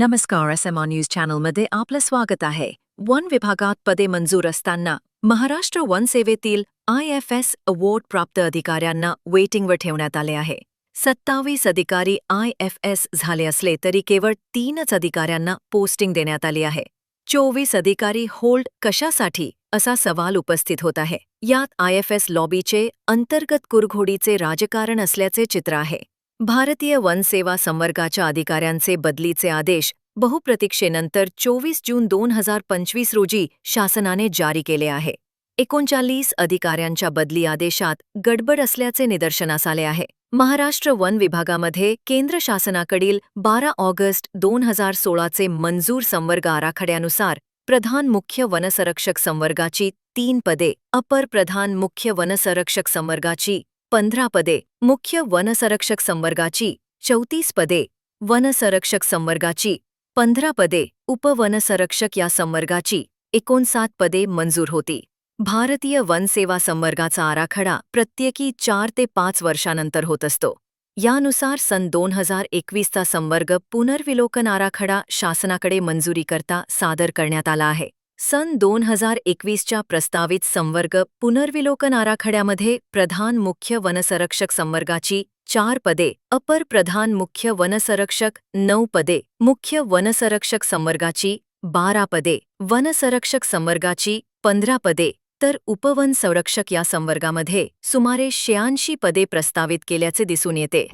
नमस्कार S M news चॅनलमध्ये आपलं स्वागत आहे. वन विभागात पदे मंजूर असताना महाराष्ट्र वन सेवेतील आय एफ एस अवॉर्ड प्राप्त अधिकाऱ्यांना वेटिंगवर ठेवण्यात आले आहे. सत्तावीस अधिकारी आय एफ एस झाले असले तरी केवळ तीनच अधिकाऱ्यांना पोस्टिंग देण्यात आली आहे. चोवीस अधिकारी होल्ड कशासाठी असा सवाल उपस्थित होत आहे. यात आय एफ एस लॉबीचे अंतर्गत कुरघोडीचे राजकारण असल्याचे चित्र आहे. भारतीय वनसेवा संवर्गाच्या अधिकाऱ्यांचे बदलीचे आदेश बहुप्रतीक्षेनंतर चोवीस जून दोन हजार पंचवीस रोजी शासनाने जारी केले आहे. एकोणचाळीस अधिकाऱ्यांच्या बदली आदेशात गडबड असल्याचे निदर्शनास आले आहे. महाराष्ट्र वन विभागामध्ये केंद्र शासनाकडील बारा ऑगस्ट दोन हजार सोळाचे मंजूर संवर्ग आराखड्यानुसार प्रधान मुख्य वनसंरक्षक संवर्गाची तीन पदे अपर प्रधान मुख्य वनसंरक्षक संवर्गाची पंधरा पदे. मुख्य वनसंरक्षक संवर्गाची चौतीस पदे. वनसंरक्षक संवर्गाची पंधरा पदे. उपवनसंरक्षक या संवर्गाची एकोणसात पदे मंजूर होती. भारतीय वनसेवा संवर्गाचा आराखडा प्रत्येकी चार ते पाच वर्षानंतर होत असतो. यानुसार सन दोन हजार एकवीसचा संवर्ग पुनर्विलोकन आराखडा शासनाकडे मंजुरीकरता सादर करण्यात आला आहे. सन दोन हजार एकवीसच्या प्रस्तावित संवर्ग पुनर्विलोकन आराखड्यामध्ये प्रधान मुख्य वनसंरक्षक संवर्गाची चार पदे अपर प्रधान मुख्य वनसंरक्षक नऊ पदे मुख्य वनसंरक्षक संवर्गाची बारा पदे वनसंरक्षक संवर्गाची पंधरा पदे तर उपवन संरक्षक या संवर्गामध्ये सुमारे शहाऐंशी पदे प्रस्तावित केल्याचे दिसून येते.